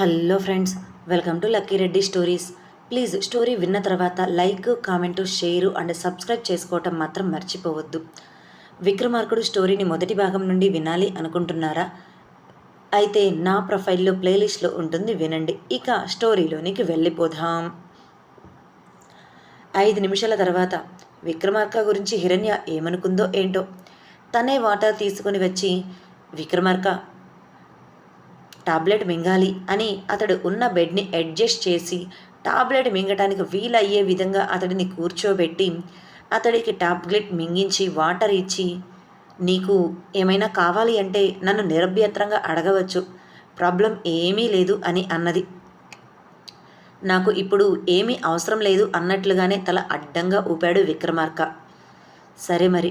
Hello friends welcome to lucky Reddy stories. Please story విన్న తర్వాత like comment share and subscribe చేసుకోవటం మాత్రం మర్చిపోవద్దు. విక్రమార్కుడు స్టోరీని మొదటి భాగం నుండి వినాలి అనుకుంటున్నారా? అయితే నా ప్రొఫైల్లో ప్లేలిస్ట్లో ఉంటుంది వినండి. ఇక స్టోరీలోనికి వెళ్ళిపోదాం. ఐదు నిమిషాల తర్వాత విక్రమార్క గురించి హిరణ్య ఏమనుకుందో ఏంటో? తనే వాటర్ తీసుకుని వచ్చి విక్రమార్క టాబ్లెట్ మింగాలి అని అతడు ఉన్న బెడ్ని అడ్జస్ట్ చేసి టాబ్లెట్ మింగటానికి వీలయ్యే విధంగా అతడిని కూర్చోబెట్టి అతడికి టాబ్లెట్ మింగించి వాటర్ ఇచ్చి నీకు ఏమైనా కావాలి అంటే నన్ను నిరభ్యంతరంగా అడగవచ్చు. ప్రాబ్లం ఏమీ లేదు అని అన్నది. నాకు ఇప్పుడు ఏమీ అవసరం లేదు అన్నట్లుగానే తల అడ్డంగా ఊపాడు విక్రమార్క. సరే మరి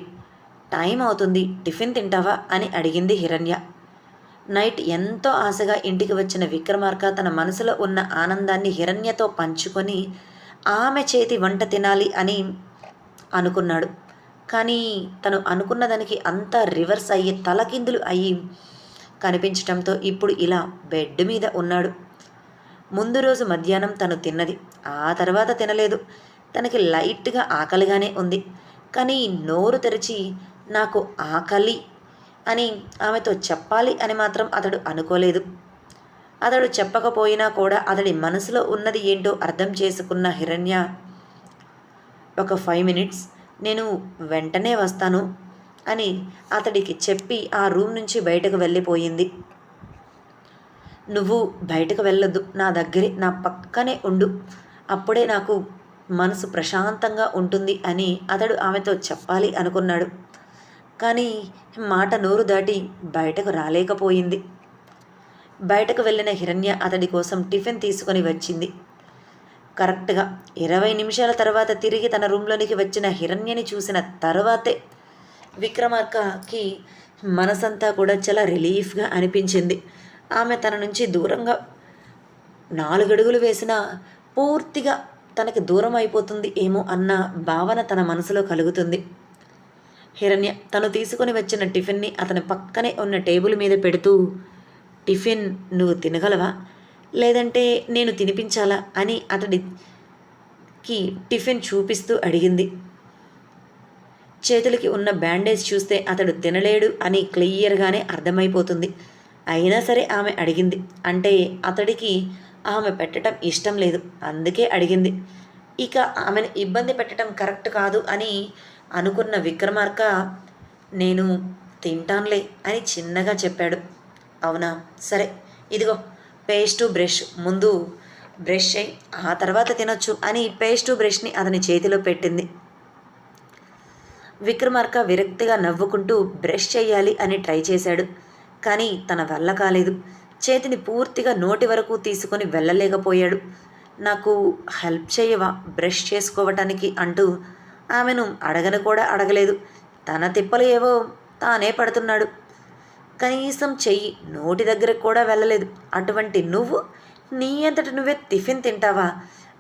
టైం అవుతుంది. టిఫిన్ తింటావా? అని అడిగింది హిరణ్య. నైట్ ఎంతో ఆశగా ఇంటికి వచ్చిన విక్రమార్క తన మనసులో ఉన్న ఆనందాన్ని హిరణ్యతో పంచుకొని ఆమె చేతి వంట తినాలి అని అనుకున్నాడు. కానీ తను అనుకున్న దానికి అంతా రివర్స్ అయ్యి తలకిందులు అయ్యి కనిపించటంతో ఇప్పుడు ఇలా బెడ్ మీద ఉన్నాడు. ముందు రోజు మధ్యాహ్నం తను తిన్నది. ఆ తర్వాత తినలేదు. తనకి లైట్గా ఆకలిగానే ఉంది. కానీ నోరు తెరిచి నాకు ఆకలి అని ఆమెతో చెప్పాలి అని మాత్రం అతడు అనుకోలేదు. అతడు చెప్పకపోయినా కూడా అతడి మనసులో ఉన్నది ఏంటో అర్థం చేసుకున్న హిరణ్య ఒక ఫైవ్ మినిట్స్ నేను వెంటనే వస్తాను అని అతడికి చెప్పి ఆ రూమ్ నుంచి బయటకు వెళ్ళిపోయింది. నువ్వు బయటకు వెళ్ళొద్దు నా దగ్గరే నా పక్కనే ఉండు అప్పుడే నాకు మనసు ప్రశాంతంగా ఉంటుంది అని అతడు ఆమెతో చెప్పాలి అనుకున్నాడు. కానీ మాట నోరు దాటి బయటకు రాలేకపోయింది. బయటకు వెళ్ళిన హిరణ్య అతడి కోసం టిఫిన్ తీసుకొని వచ్చింది. కరెక్ట్గా ఇరవై నిమిషాల తర్వాత తిరిగి తన రూమ్లోనికి వచ్చిన హిరణ్యని చూసిన తర్వాతే విక్రమార్కకి మనసంతా కూడా చాలా రిలీఫ్గా అనిపించింది. ఆమె తన నుంచి దూరంగా నాలుగడుగులు వేసినా పూర్తిగా తనకి దూరం అయిపోతుంది ఏమో అన్న భావన తన మనసులో కలుగుతుంది. హిరణ్య తను తీసుకొని వచ్చిన టిఫిన్ని అతని పక్కనే ఉన్న టేబుల్ మీద పెడుతూ టిఫిన్ నువ్వు తినగలవా? లేదంటే నేను తినిపించాలా? అని అతడికి టిఫిన్ చూపిస్తూ అడిగింది. చేతులకి ఉన్న బ్యాండేజ్ చూస్తే అతడు తినలేడు అని క్లియర్గానే అర్థమైపోతుంది. అయినా సరే ఆమె అడిగింది. అంటే అతడికి ఆమె పెట్టడం ఇష్టం లేదు. అందుకే అడిగింది. ఇక ఆమెను ఇబ్బంది పెట్టడం కరెక్ట్ కాదు అని అనుకున్న విక్రమార్క నేను తింటానులే అని చిన్నగా చెప్పాడు. అవునా? సరే ఇదిగో పేస్టు బ్రష్. ముందు బ్రష్ అయి ఆ తర్వాత తినొచ్చు అని పేస్టు బ్రష్ని అతని చేతిలో పెట్టింది. విక్రమార్క విరక్తిగా నవ్వుకుంటూ బ్రష్ చేయాలి అని ట్రై చేశాడు. కానీ తన వల్ల కాలేదు. చేతిని పూర్తిగా నోటి వరకు తీసుకొని వెళ్ళలేకపోయాడు. నాకు హెల్ప్ చేయవా బ్రష్ చేసుకోవటానికి అంటూ ఆమెను అడగను కూడా అడగలేదు. తన తిప్పలు ఏవో తానే పడుతున్నాడు. కనీసం చెయ్యి నోటి దగ్గరకు కూడా వెళ్ళలేదు. అటువంటి నువ్వు నీ అంతటి నువ్వే టిఫిన్ తింటావా?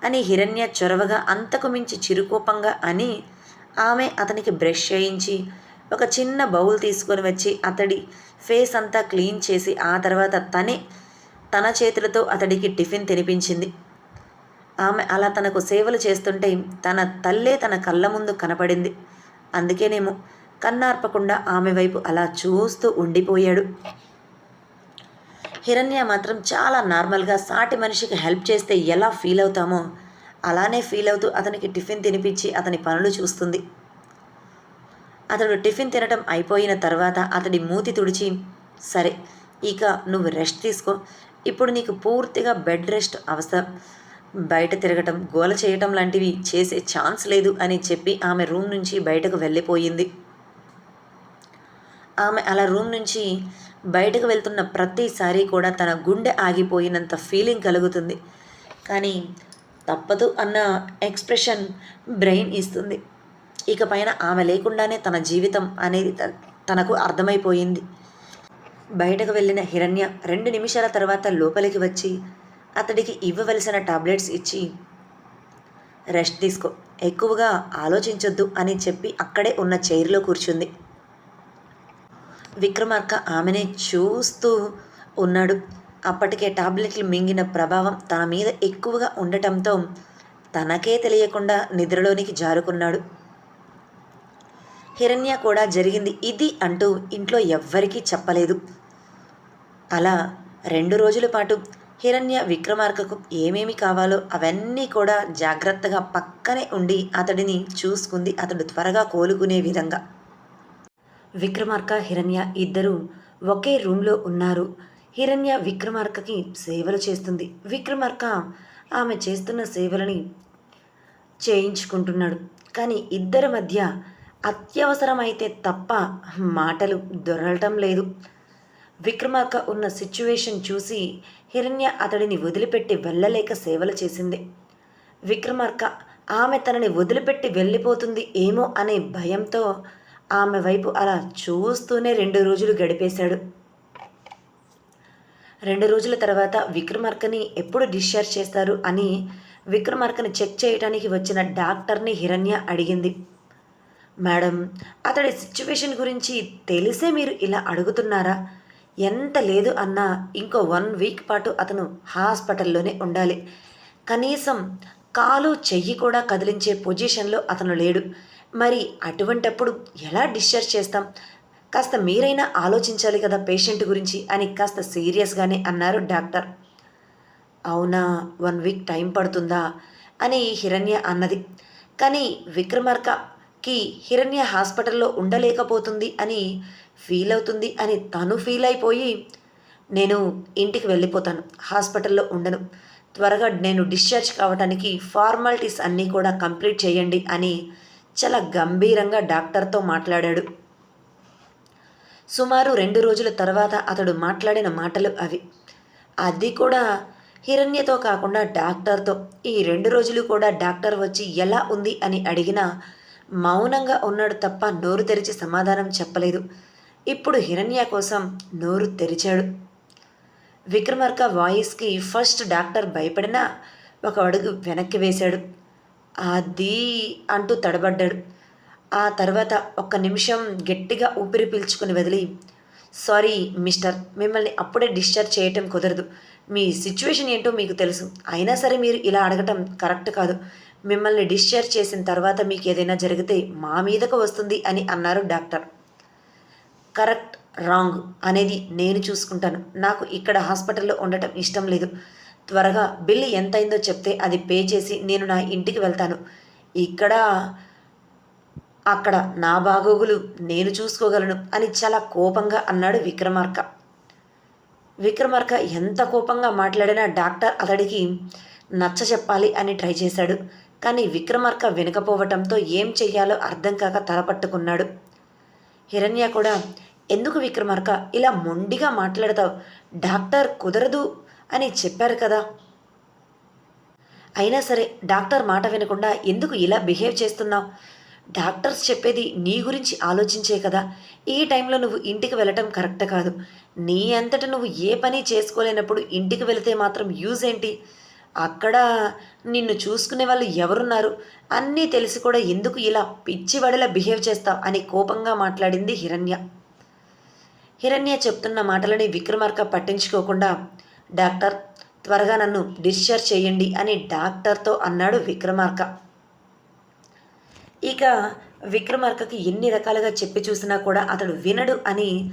అని హిరణ్య చొరవగా అంతకు మించి చిరుకోపంగా అని ఆమె అతనికి బ్రష్ చేయించి ఒక చిన్న బౌల్ తీసుకొని వచ్చి అతడి ఫేస్ అంతా క్లీన్ చేసి ఆ తర్వాత తనే తన చేతులతో అతడికి టిఫిన్ తినిపించింది. ఆమె అలా తనకు సేవలు చేస్తుంటే తన తల్లే తన కళ్ళ ముందు కనపడింది. అందుకేనేమో కన్నార్పకుండా ఆమె వైపు అలా చూస్తూ ఉండిపోయాడు. హిరణ్య మాత్రం చాలా నార్మల్గా సాటి మనిషికి హెల్ప్ చేస్తే ఎలా ఫీల్ అవుతామో అలానే ఫీల్ అవుతూ అతనికి టిఫిన్ తినిపించి అతని పనులు చూస్తుంది. అతడు టిఫిన్ తినటం అయిపోయిన తర్వాత అతడి మూతి తుడిచి సరే ఇక నువ్వు రెస్ట్ తీసుకో. ఇప్పుడు నీకు పూర్తిగా బెడ్ రెస్ట్ అవసరం. బయట తిరగటం గోల చేయటం లాంటివి చేసే ఛాన్స్ లేదు అని చెప్పి ఆమె రూమ్ నుంచి బయటకు వెళ్ళిపోయింది. ఆమె అలా రూమ్ నుంచి బయటకు వెళ్తున్న ప్రతిసారి కూడా తన గుండె ఆగిపోయినంత ఫీలింగ్ కలుగుతుంది. కానీ తప్పదు అన్న ఎక్స్ప్రెషన్ బ్రెయిన్ ఇస్తుంది. ఇక పైన ఆమె లేకుండానే తన జీవితం అనేది తనకు అర్థమైపోయింది. బయటకు వెళ్ళిన హిరణ్య రెండు నిమిషాల తర్వాత లోపలికి వచ్చి అతడికి ఇవ్వవలసిన టాబ్లెట్స్ ఇచ్చి రెస్ట్ తీసుకో. ఎక్కువగా ఆలోచించొద్దు అని చెప్పి అక్కడే ఉన్న చైర్లో కూర్చుంది. విక్రమార్క ఆమెనే చూస్తూ ఉన్నాడు. అప్పటికే టాబ్లెట్లు మింగిన ప్రభావం తన మీద ఎక్కువగా ఉండటంతో తనకే తెలియకుండా నిద్రలోనికి జారుకున్నాడు. హిరణ్య కూడా జరిగింది ఇది అంటూ ఇంట్లో ఎవ్వరికీ చెప్పలేదు. అలా రెండు రోజుల పాటు హిరణ్య విక్రమార్కకు ఏమేమి కావాలో అవన్నీ కూడా జాగ్రత్తగా పక్కనే ఉండి అతడిని చూసుకుంది. అతడు త్వరగా కోలుకునే విధంగా. విక్రమార్క హిరణ్య ఇద్దరూ ఒకే రూమ్లో ఉన్నారు. హిరణ్య విక్రమార్కకి సేవలు చేస్తుంది. విక్రమార్క ఆమె చేస్తున్న సేవలని చేయించుకుంటున్నాడు. కానీ ఇద్దరి మధ్య అత్యవసరమైతే తప్ప మాటలు దొరలటం లేదు. విక్రమార్క ఉన్న సిచ్యువేషన్ చూసి హిరణ్య అతడిని వదిలిపెట్టి వెళ్ళలేక సేవలు చేసింది. విక్రమార్క ఆమె తనని వదిలిపెట్టి వెళ్ళిపోతుంది ఏమో అనే భయంతో ఆమె వైపు అలా చూస్తూనే రెండు రోజులు గడిపేశాడు. రెండు రోజుల తర్వాత విక్రమార్కని ఎప్పుడు డిశ్చార్జ్ చేస్తారు అని విక్రమార్కని చెక్ చేయడానికి వచ్చిన డాక్టర్ని హిరణ్య అడిగింది. మేడం అతడి సిచ్యువేషన్ గురించి తెలిసే మీరు ఇలా అడుగుతున్నారా? ఎంత లేదు అన్నా ఇంకో వన్ వీక్ పాటు అతను హాస్పిటల్లోనే ఉండాలి. కనీసం కాలు చెయ్యి కూడా కదిలించే పొజిషన్లో అతను లేడు. మరి అటువంటప్పుడు ఎలా డిశ్చార్జ్ చేస్తాం? కాస్త మీరైనా ఆలోచించాలి కదా పేషెంట్ గురించి అని కాస్త సీరియస్గానే అన్నారు డాక్టర్. అవునా వన్ వీక్ టైం పడుతుందా అని హిరణ్య అన్నది. కానీ విక్రమార్కకి హిరణ్య హాస్పిటల్లో ఉండలేకపోతుంది అని ఫీల్ అవుతుంది అని తను ఫీల్ అయిపోయి నేను ఇంటికి వెళ్ళిపోతాను. హాస్పిటల్లో ఉండను. త్వరగా నేను డిశ్చార్జ్ కావడానికి ఫార్మాలిటీస్ అన్నీ కూడా కంప్లీట్ చేయండి అని చాలా గంభీరంగా డాక్టర్తో మాట్లాడాడు. సుమారు రెండు రోజుల తర్వాత అతడు మాట్లాడిన మాటలు అవి. అది కూడా హిరణ్యతో కాకుండా డాక్టర్తో. ఈ రెండు రోజులు కూడా డాక్టర్ వచ్చి ఎలా ఉంది అని అడిగినా మౌనంగా ఉన్నాడు తప్ప నోరు తెరిచి సమాధానం చెప్పలేదు. ఇప్పుడు హిరణ్య కోసం నోరు తెరిచాడు. విక్రమార్క వాయిస్కి ఫస్ట్ డాక్టర్ భయపడినా ఒక అడుగు వెనక్కి వేశాడు. అది అంటూ తడబడ్డాడు. ఆ తర్వాత ఒక్క నిమిషం గట్టిగా ఊపిరి పీల్చుకుని వదిలి సారీ మిస్టర్ మిమ్మల్ని అప్పుడే డిశ్చార్జ్ చేయటం కుదరదు. మీ సిచ్యువేషన్ ఏంటో మీకు తెలుసు. అయినా సరే మీరు ఇలా అడగటం కరెక్ట్ కాదు. మిమ్మల్ని డిశ్చార్జ్ చేసిన తర్వాత మీకు ఏదైనా జరిగితే మా మీదకు వస్తుంది అని అన్నారు డాక్టర్. కరెక్ట్ రాంగ్ అనేది నేను చూసుకుంటాను. నాకు ఇక్కడ హాస్పిటల్లో ఉండటం ఇష్టం లేదు. త్వరగా బిల్ ఎంతైందో చెప్తే అది పే చేసి నేను నా ఇంటికి వెళ్తాను. ఇక్కడ అక్కడ నా బాగోగులు నేను చూసుకోగలను అని చాలా కోపంగా అన్నాడు విక్రమార్క. విక్రమార్క ఎంత కోపంగా మాట్లాడినా డాక్టర్ అతడికి నచ్చ చెప్పాలి అని ట్రై చేశాడు. కానీ విక్రమార్క వినకపోవటంతో ఏం చెయ్యాలో అర్థం కాక తలపట్టుకున్నాడు హిరణ్య కూడా ఎందుకు విక్రమార్క ఇలా మొండిగా మాట్లాడతావు? డాక్టర్ కుదరదు అని చెప్పారు కదా. అయినా సరే డాక్టర్ మాట వినకుండా ఎందుకు ఇలా బిహేవ్ చేస్తున్నావు? డాక్టర్స్ చెప్పేది నీ గురించి ఆలోచించే కదా. ఈ టైంలో నువ్వు ఇంటికి వెళ్ళటం కరెక్ట్ కాదు. నీ అంతట నువ్వు ఏ పని చేసుకోలేనప్పుడు ఇంటికి వెళితే మాత్రం యూజ్ ఏంటి? అక్కడ నిన్ను చూసుకునే వాళ్ళు ఎవరున్నారు? అన్నీ తెలిసి కూడా ఎందుకు ఇలా పిచ్చివడిలా బిహేవ్ చేస్తావు? అని కోపంగా మాట్లాడింది హిరణ్య. హిరణ్య చెప్తున్న మాటలని విక్రమార్క పట్టించుకోకుండా డాక్టర్ త్వరగా నన్ను డిశ్చార్జ్ చేయండి అని డాక్టర్తో అన్నాడు విక్రమార్క. ఇక విక్రమార్కకి ఎన్ని రకాలుగా చెప్పి చూసినా కూడా అతడు వినడు అని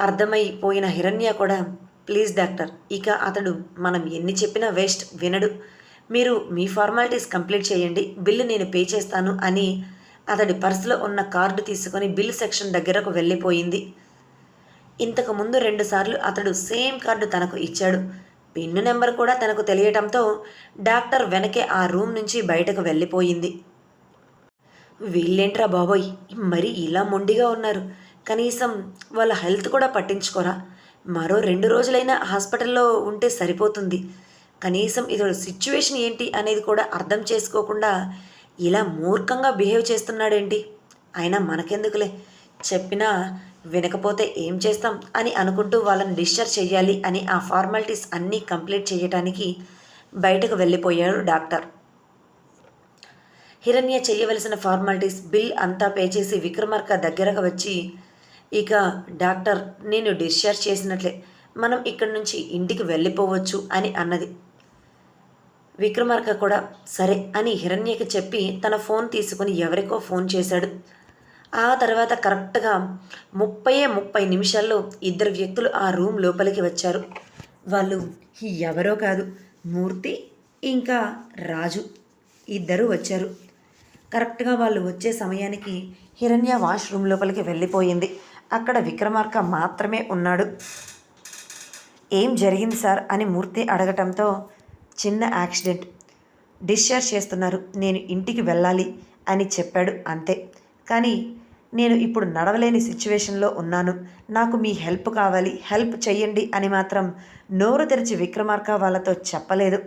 అర్థమైపోయిన హిరణ్య కూడా ప్లీజ్ డాక్టర్ ఇక అతడు మనం ఎన్ని చెప్పినా వేస్ట్ వినడు. మీరు మీ ఫార్మాలిటీస్ కంప్లీట్ చేయండి బిల్లు నేను పే చేస్తాను అని అతడి పర్సులో ఉన్న కార్డు తీసుకొని బిల్ సెక్షన్ దగ్గరకు వెళ్ళిపోయింది. ఇంతకు ముందు రెండుసార్లు అతడు సేమ్ కార్డు తనకు ఇచ్చాడు. పిన్ను నెంబర్ కూడా తనకు తెలియటంతో డాక్టర్ వెనకే ఆ రూమ్ నుంచి బయటకు వెళ్ళిపోయింది. వీళ్ళేంట్రా బాబోయ్ మరి ఇలా మొండిగా ఉన్నారు. కనీసం వాళ్ళ హెల్త్ కూడా పట్టించుకోరా. మరో రెండు రోజులైనా హాస్పిటల్లో ఉంటే సరిపోతుంది. కనీసం ఇతడు సిచ్యువేషన్ ఏంటి అనేది కూడా అర్థం చేసుకోకుండా ఇలా మూర్ఖంగా బిహేవ్ చేస్తున్నాడేంటి? అయినా మనకెందుకులే? చెప్పినా వినకపోతే ఏం చేస్తాం అని అనుకుంటూ వాళ్ళని డిశ్చార్జ్ చేయాలి అని ఆ ఫార్మాలిటీస్ అన్నీ కంప్లీట్ చేయటానికి బయటకు వెళ్ళిపోయాడు డాక్టర్. హిరణ్య చేయవలసిన ఫార్మాలిటీస్ బిల్ అంతా పే చేసి విక్రమార్క దగ్గరకు వచ్చి ఇక డాక్టర్ నేను డిశ్చార్జ్ చేసినట్లే. మనం ఇక్కడి నుంచి ఇంటికి వెళ్ళిపోవచ్చు అని అన్నది. విక్రమార్క కూడా సరే అని హిరణ్యకి చెప్పి తన ఫోన్ తీసుకుని ఎవరికో ఫోన్ చేశాడు. ఆ తర్వాత కరెక్ట్గా ముప్పై ముప్పై నిమిషాల్లో ఇద్దరు వ్యక్తులు ఆ రూమ్ లోపలికి వచ్చారు. వాళ్ళు ఎవరో కాదు మూర్తి ఇంకా రాజు ఇద్దరు వచ్చారు. కరెక్ట్గా వాళ్ళు వచ్చే సమయానికి హిరణ్య వాష్రూమ్ లోపలికి వెళ్ళిపోయింది. అక్కడ విక్రమార్క మాత్రమే ఉన్నాడు. ఏం జరిగింది సార్? అని మూర్తి అడగటంతో చిన్న యాక్సిడెంట్. డిశ్చార్జ్ చేస్తున్నారు. నేను ఇంటికి వెళ్ళాలి అని చెప్పాడు అంతే. కానీ నేను ఇప్పుడు నడవలేని సిచ్యువేషన్లో ఉన్నాను. నాకు మీ హెల్ప్ కావాలి. హెల్ప్ చెయ్యండి అని మాత్రం నోరు తెరిచి విక్రమార్క వాళ్ళతో చెప్పలేదు.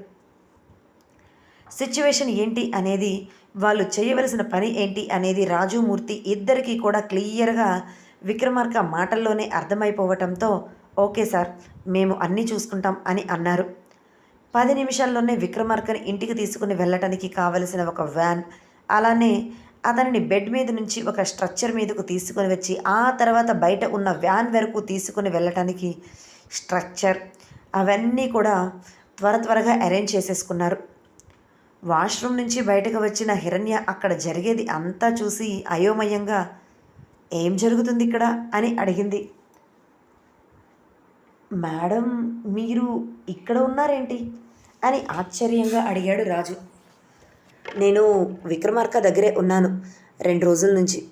సిచ్యువేషన్ ఏంటి అనేది వాళ్ళు చేయవలసిన పని ఏంటి అనేది రాజుమూర్తి ఇద్దరికీ కూడా క్లియర్గా విక్రమార్క మాటల్లోనే అర్థమైపోవటంతో ఓకే సార్ మేము అన్నీ చూసుకుంటాం అని అన్నారు. పది నిమిషాల్లోనే విక్రమార్కని ఇంటికి తీసుకుని వెళ్ళటానికి కావలసిన ఒక వ్యాన్ అలానే అతనిని బెడ్ మీద నుంచి ఒక స్ట్రక్చర్ మీదకు తీసుకొని వచ్చి ఆ తర్వాత బయట ఉన్న వ్యాన్ వరకు తీసుకుని వెళ్ళటానికి స్ట్రక్చర్ అవన్నీ కూడా త్వర త్వరగా అరేంజ్ చేసేసుకున్నారు. వాష్రూమ్ నుంచి బయటకు వచ్చిన హిరణ్య అక్కడ జరిగేది అంతా చూసి అయోమయంగా ఏం జరుగుతుంది ఇక్కడ? అని అడిగింది. మేడం మీరు ఇక్కడ ఉన్నారేంటి? అని ఆశ్చర్యంగా అడిగాడు రాజు. నేను విక్రమార్క దగ్గరే ఉన్నాను రెండు రోజుల నుంచి.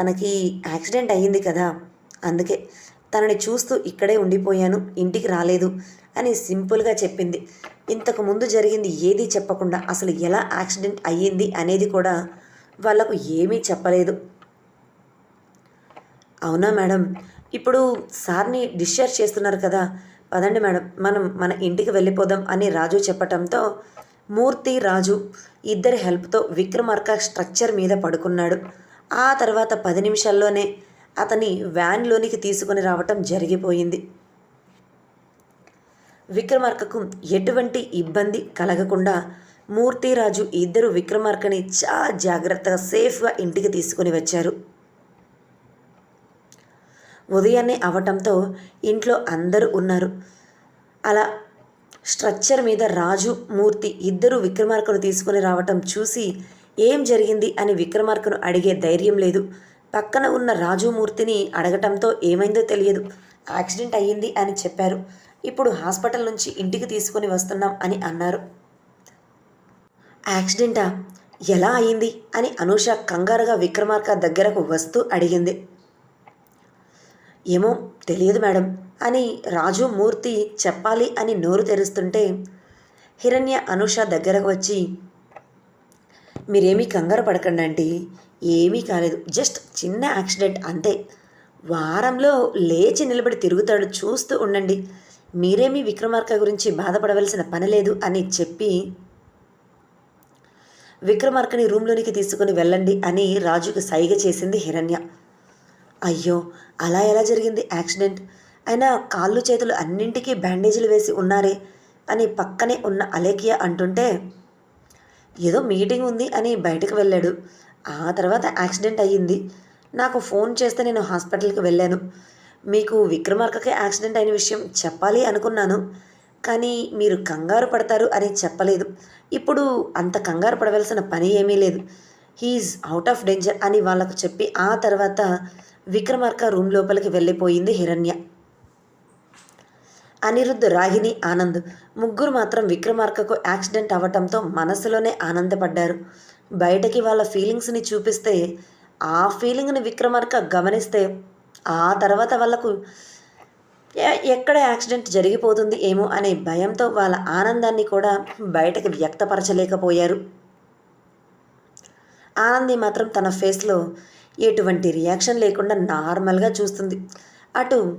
తనకి యాక్సిడెంట్ అయ్యింది కదా అందుకే. తనని చూస్తూ ఇక్కడే ఉండిపోయాను ఇంటికి రాలేదు అని సింపుల్గా చెప్పింది. ఇంతకు ముందు జరిగింది ఏదీ చెప్పకుండా అసలు ఎలా యాక్సిడెంట్ అయ్యింది అనేది కూడా వాళ్ళకు ఏమీ చెప్పలేదు. అవునా మేడం? ఇప్పుడు సార్ని డిశ్చార్జ్ చేస్తున్నారు కదా. పదండి మేడం. మనం మన ఇంటికి వెళ్ళిపోదాం అని రాజు చెప్పటంతో మూర్తి రాజు ఇద్దరి హెల్ప్తో విక్రమార్క స్ట్రక్చర్ మీద పడుకున్నాడు. ఆ తర్వాత పది నిమిషాల్లోనే అతని వ్యాన్లోనికి తీసుకొని రావటం జరిగిపోయింది. విక్రమార్కకు ఎటువంటి ఇబ్బంది కలగకుండా మూర్తిరాజు ఇద్దరు విక్రమార్కని చాలా జాగ్రత్తగా సేఫ్గా ఇంటికి తీసుకొని వచ్చారు. ఉదయాన్నే అవటంతో ఇంట్లో అందరూ ఉన్నారు. అలా స్ట్రక్చర్ మీద రాజు మూర్తి ఇద్దరు విక్రమార్కను తీసుకొని రావటం చూసి ఏం జరిగింది అని విక్రమార్కను అడిగే ధైర్యం లేదు. పక్కన ఉన్న రాజుమూర్తిని అడగటంతో ఏమైందో తెలియదు. యాక్సిడెంట్ అయ్యింది అని చెప్పారు. ఇప్పుడు హాస్పిటల్ నుంచి ఇంటికి తీసుకొని వస్తున్నాం అని అన్నారు. యాక్సిడెంటా? ఎలా అయింది అని అనూష కంగారుగా విక్రమార్క దగ్గరకు వస్తూ అడిగింది. ఏమో తెలియదు మేడం అని రాజు మూర్తి చెప్పాలి అని నోరు తెరుస్తుంటే హిరణ్య అనుష దగ్గరకు వచ్చి మీరేమీ కంగారు పడకండి ఆంటీ ఏమీ కాలేదు జస్ట్ చిన్న యాక్సిడెంట్ అంతే. వారంలో లేచి నిలబడి తిరుగుతాడు చూస్తూ ఉండండి. మీరేమీ విక్రమార్క గురించి బాధపడవలసిన పని లేదు అని చెప్పి విక్రమార్కని రూమ్లోనికి తీసుకుని వెళ్ళండి అని రాజుకు సైగ చేసింది హిరణ్య. అయ్యో అలా ఎలా జరిగింది యాక్సిడెంట్? అయినా కాళ్ళు చేతులు అన్నింటికీ బ్యాండేజీలు వేసి ఉన్నారే అని పక్కనే ఉన్న అలేకియా అంటుంటే ఏదో మీటింగ్ ఉంది అని బయటకు వెళ్ళాడు. ఆ తర్వాత యాక్సిడెంట్ అయ్యింది. నాకు ఫోన్ చేస్తే నేను హాస్పిటల్కి వెళ్ళాను. మీకు విక్రమార్కకి యాక్సిడెంట్ అయిన విషయం చెప్పాలి అనుకున్నాను. కానీ మీరు కంగారు పడతారు అని చెప్పలేదు. ఇప్పుడు అంత కంగారు పడవలసిన పని ఏమీ లేదు. హీఈస్ అవుట్ ఆఫ్ డేంజర్ అని వాళ్ళకు చెప్పి ఆ తర్వాత విక్రమార్క రూమ్ లోపలికి వెళ్ళిపోయింది హిరణ్య. అనిరుద్ధ్ రాహిణి ఆనంద్ ముగ్గురు మాత్రం విక్రమార్కకు యాక్సిడెంట్ అవ్వటంతో మనసులోనే ఆనందపడ్డారు. బయటకి వాళ్ళ ఫీలింగ్స్ని చూపిస్తే ఆ ఫీలింగ్ని విక్రమార్క గమనిస్తే ఆ తర్వాత వాళ్ళకు ఎక్కడ యాక్సిడెంట్ జరిగిపోతుంది ఏమో అనే భయంతో వాళ్ళ ఆనందాన్ని కూడా బయటకు వ్యక్తపరచలేకపోయారు. ఆనంది మాత్రం తన ఫేస్లో ఎటువంటి రియాక్షన్ లేకుండా నార్మల్గా చూస్తుంది. అటు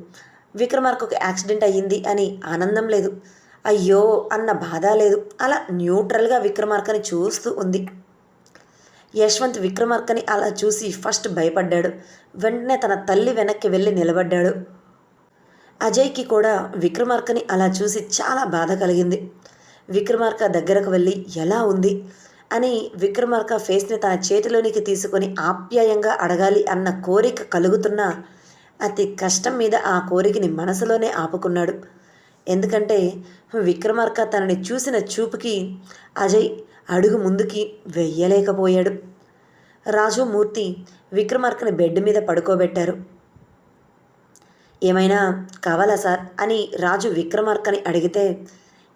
విక్రమార్కకు యాక్సిడెంట్ అయ్యింది అని ఆనందం లేదు. అయ్యో అన్న బాధ లేదు. అలా న్యూట్రల్గా విక్రమార్కని చూస్తూ ఉంది. యశ్వంత్ విక్రమార్కని అలా చూసి ఫస్ట్ భయపడ్డాడు. వెంటనే తన తల్లి వెనక్కి వెళ్ళి నిలబడ్డాడు. అజయ్కి కూడా విక్రమార్కని అలా చూసి చాలా బాధ కలిగింది. విక్రమార్క దగ్గరకు వెళ్ళి ఎలా ఉంది? అని విక్రమార్క ఫేస్ని తన చేతిలోనికి తీసుకొని ఆప్యాయంగా అడగాలి అన్న కోరిక కలుగుతున్నా అతి కష్టం మీద ఆ కోరికని మనసులోనే ఆపుకున్నాడు. ఎందుకంటే విక్రమార్క తనని చూసిన చూపుకి అజయ్ అడుగు ముందుకి వెయ్యలేకపోయాడు రాజు మూర్తి విక్రమార్కని బెడ్ మీద పడుకోబెట్టారు. ఏమైనా కావాలా సార్? అని రాజు విక్రమార్కని అడిగితే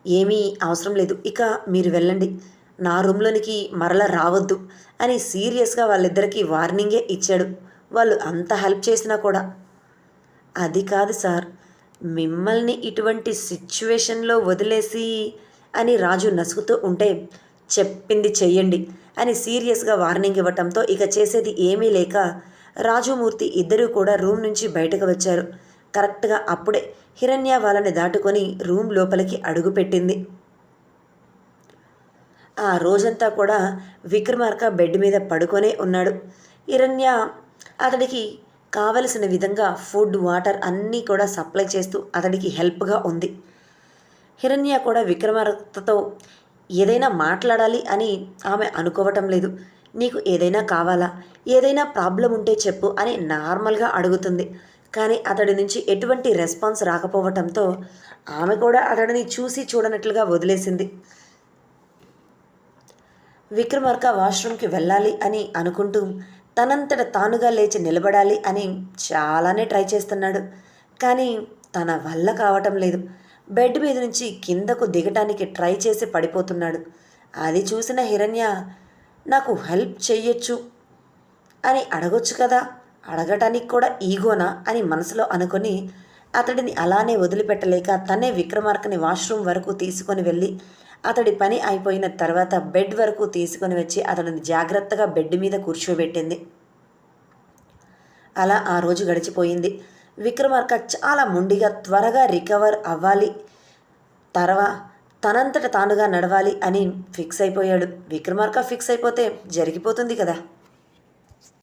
ఏమీ అవసరం లేదు. ఇక మీరు వెళ్ళండి. నా రూమ్లోనికి మరల రావద్దు అని సీరియస్గా వాళ్ళిద్దరికీ వార్నింగే ఇచ్చాడు. వాళ్ళు అంత హెల్ప్ చేసినా కూడా. అది కాదు సార్ మిమ్మల్ని ఇటువంటి సిచ్యువేషన్లో వదిలేసి అని రాజు నసుకుతూ ఉంటే చెప్పింది చెయ్యండి అని సీరియస్గా వార్నింగ్ ఇవ్వటంతో ఇక చేసేది ఏమీ లేక రాజుమూర్తి ఇద్దరూ కూడా రూమ్ నుంచి బయటకు వచ్చారు. కరెక్ట్గా అప్పుడే హిరణ్య వాళ్ళని దాటుకొని రూమ్ లోపలికి అడుగుపెట్టింది. ఆ రోజంతా కూడా విక్రమార్క బెడ్ మీద పడుకొనే ఉన్నాడు. హిరణ్య అతడికి కావలసిన విధంగా ఫుడ్ వాటర్ అన్నీ కూడా సప్లై చేస్తూ అతడికి హెల్ప్గా ఉంది. హిరణ్య కూడా విక్రమార్కతో ఏదైనా మాట్లాడాలి అని ఆమె అనుకోవటం లేదు. నీకు ఏదైనా కావాలా? ఏదైనా ప్రాబ్లం ఉంటే చెప్పు అని నార్మల్గా అడుగుతుంది. కానీ అతడి నుంచి ఎటువంటి రెస్పాన్స్ రాకపోవటంతో ఆమె కూడా అతడిని చూసి చూడనట్లుగా వదిలేసింది. విక్రమార్క వాష్రూమ్కి వెళ్ళాలి అని అనుకుంటూ తనంతట తానుగా లేచి నిలబడాలి అని చాలానే ట్రై చేస్తున్నాడు. కానీ తన వల్ల కావటం లేదు. బెడ్ మీద నుంచి కిందకు దిగటానికి ట్రై చేసి పడిపోతున్నాడు. అది చూసిన హిరణ్య నాకు హెల్ప్ చెయ్యొచ్చు అని అడగొచ్చు కదా? అడగటానికి కూడా ఈగోనా? అని మనసులో అనుకొని అతడిని అలానే వదిలిపెట్టలేక తనే విక్రమార్కని వాష్రూమ్ వరకు తీసుకొని వెళ్ళి అతడి పని అయిపోయిన తర్వాత బెడ్ వరకు తీసుకొని వచ్చి అతడిని జాగ్రత్తగా బెడ్ మీద కూర్చోబెట్టింది. అలా ఆ రోజు గడిచిపోయింది. విక్రమార్క చాలా మొండిగా త్వరగా రికవర్ అవ్వాలి. తర్వా తనంతట తానుగా నడవాలి అని ఫిక్స్ అయిపోయాడు. విక్రమార్క ఫిక్స్ అయిపోతే జరిగిపోతుంది కదా.